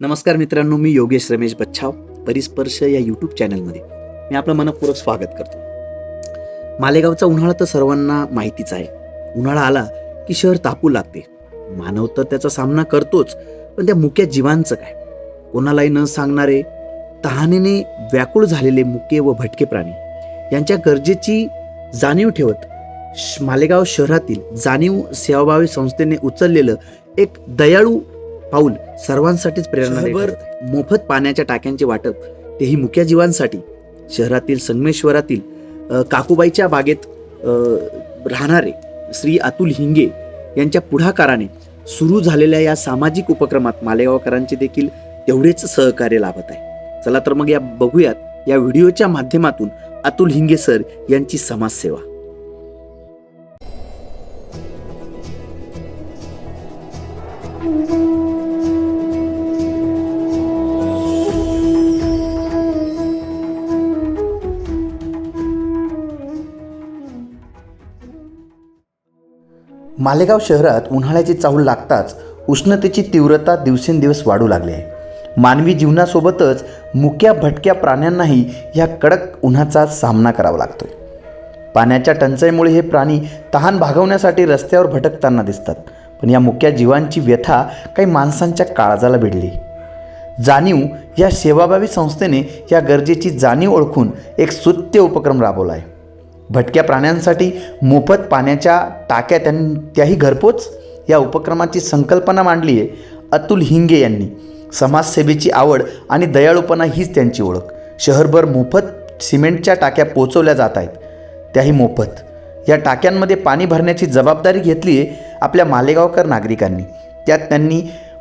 नमस्कार मित्रांनो मी योगेश रमेश बच्छाव परिस्पर्श या यूट्यूब चॅनलमध्ये मी आपलं मनपूर्वक स्वागत करतो. मालेगावचा उन्हाळा तर सर्वांना माहितीच आहे. उन्हाळा आला की शहर तापू लागते. मानव तर त्याचा सामना करतोच पण त्या मुक्या जीवांचं काय? कोणालाही न सांगणारे तहानेने व्याकुळ झालेले मुके व भटके प्राणी यांच्या गरजेची जाणीव ठेवत श- मालेगाव शहरातील जाणीव सेवाभावी संस्थेने उचललेलं एक दयाळू पाऊल सर्वांसाठीच प्रेरणा मोफत पाण्याच्या टाक्यांचे वाटप तेही मुक्या जीवांसाठी. शहरातील संगमेश्वरातील काकूबाईच्या बागेत राहणारे श्री अतुल हिंगे यांच्या पुढाकाराने सुरू झालेल्या या सामाजिक उपक्रमात मालेगावकरांचे देखील तेवढेच सहकार्य लाभत आहे. चला तर मग या बघूयात या व्हिडिओच्या माध्यमातून अतुल हिंगे सर यांची समाजसेवा. मालेगाव शहरात उन्हाळ्याची चाहूल लागताच उष्णतेची तीव्रता दिवसेंदिवस वाढू लागली आहे. मानवी जीवनासोबतच मुक्या भटक्या प्राण्यांनाही या कडक उन्हाचा सामना करावा लागतोय. पाण्याच्या टंचाईमुळे हे प्राणी तहान भागवण्यासाठी रस्त्यावर भटकताना दिसतात पण या मुक्या जीवांची व्यथा काही माणसांच्या काळजाला भिडली. जाणीव या सेवाभावी संस्थेने या गरजेची जाणीव ओळखून एक सुत्य उपक्रम राबवला आहे. भटक्या प्राण्यांसाठी मोफत पाण्याच्या टाक्या त्यां त्याही घरपोच? या उपक्रमाची संकल्पना मांडली आहे अतुल हिंगे यांनी. समाजसेवेची आवड आणि दयाळूपणा हीच त्यांची ओळख. शहरभर मोफत सिमेंटच्या टाक्या पोचवल्या जात आहेत. त्याही मोफत. या टाक्यांमध्ये पाणी भरण्याची जबाबदारी घेतली आहे आपल्या मालेगावकर नागरिकांनी. त्यात त्यांनी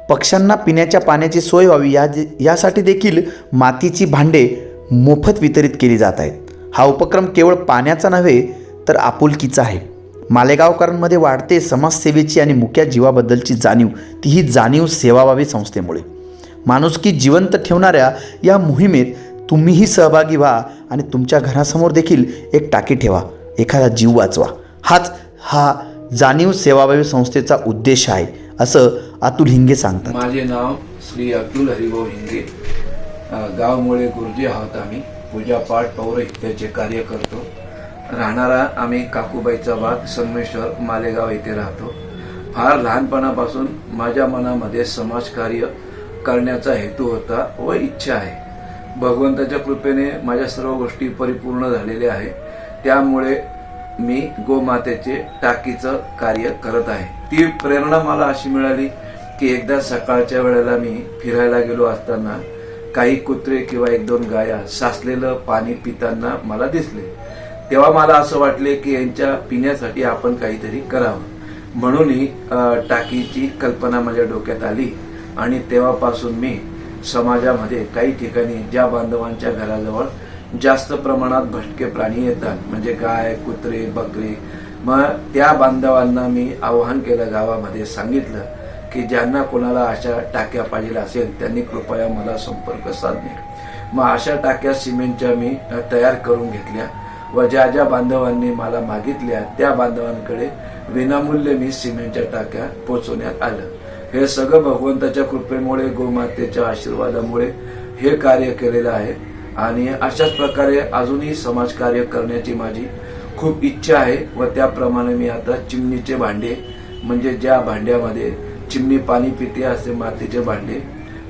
पक्ष्यांना पिण्याच्या पाण्याची सोय व्हावी या यासाठी देखील मातीची भांडे मोफत वितरित केली जात आहेत. हा उपक्रम केवळ पाण्याचा नव्हे तर आपुलकीचा आहे. मालेगावकरांमध्ये वाढते समाजसेवेची आणि मुक्या जीवाबद्दलची जाणीव ती ही जाणीव सेवाभावी संस्थेमुळे. माणुसकी जिवंत ठेवणाऱ्या या मोहिमेत तुम्हीही सहभागी व्हा आणि तुमच्या घरासमोर देखील एक टाकी ठेवा एखादा जीव वाचवा. हाच हा जाणीव सेवाभावी संस्थेचा उद्देश आहे असं अतुल हिंगे सांगतात. माझे नाव श्री अतुल हरिभाऊ हिंगे. गाव मुळे गुरुजी आहोत आम्ही. पूजापाठ पौरहित्याचे कार्य करतो. राहणारा आम्ही काकूबाईचा भाग संगमेश्वर मालेगाव येथे राहतो. फार लहानपणापासून माझ्या मनामध्ये समाजकार्य करण्याचा हेतू होता व इच्छा आहे. भगवंताच्या कृपेने माझ्या सर्व गोष्टी परिपूर्ण झालेल्या आहे. त्यामुळे मी गोमातेचे टाकीचं कार्य करत आहे. ती प्रेरणा मला अशी मिळाली की एकदा सकाळच्या वेळेला मी फिरायला गेलो असताना काही कुत्रे किंवा एक दोन गाया साचलेलं पाणी पिताना मला दिसले. तेव्हा मला असं वाटले की यांच्या पिण्यासाठी आपण काहीतरी करावं. म्हणूनही टाकीची कल्पना माझ्या डोक्यात आली आणि तेव्हापासून मी समाजामध्ये काही ठिकाणी ज्या बांधवांच्या घराजवळ जास्त प्रमाणात भटके प्राणी येतात म्हणजे गाय कुत्रे बकरे मग त्या बांधवांना मी आवाहन केलं गावामध्ये सांगितलं की ज्यांना कोणाला अशा टाक्या पाहिजे असेल त्यांनी कृपया मला संपर्क साधणे. मग अशा टाक्या सिमेंटच्या मी तयार करून घेतल्या व ज्या ज्या बांधवांनी मला मागितल्या त्या बांधवांकडे विनामूल्य मी सिमेंटच्या टाक्या पोचवण्यात आलं. हे सगळं भगवंताच्या कृपेमुळे गोमातेच्या आशीर्वादामुळे हे कार्य केलेलं आहे आणि अशाच प्रकारे अजूनही समाजकार्य करण्याची माझी खूप इच्छा आहे व त्याप्रमाणे मी आता चिमणीचे भांडे म्हणजे ज्या भांड्यामध्ये चिमणी पाणी पिते असे मातीचे भांडे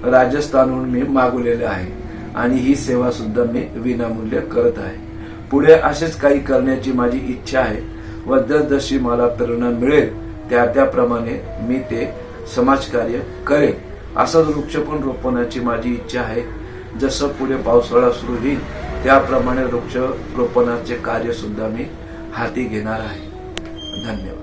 राजस्थानहून मी मागवलेले आहे आणि ही सेवा सुद्धा मी विनामूल्य करत आहे. पुढे असेच काही करण्याची माझी इच्छा आहे. व जसजशी मला प्रेरणा मिळेल त्या त्याप्रमाणे मी ते समाजकार्य करेन. असंच वृक्ष पण रोपणाची माझी इच्छा आहे. जसं पुढे पावसाळा सुरू होईल त्याप्रमाणे वृक्ष रोपणाचे कार्य सुद्धा मी हाती घेणार आहे. धन्यवाद.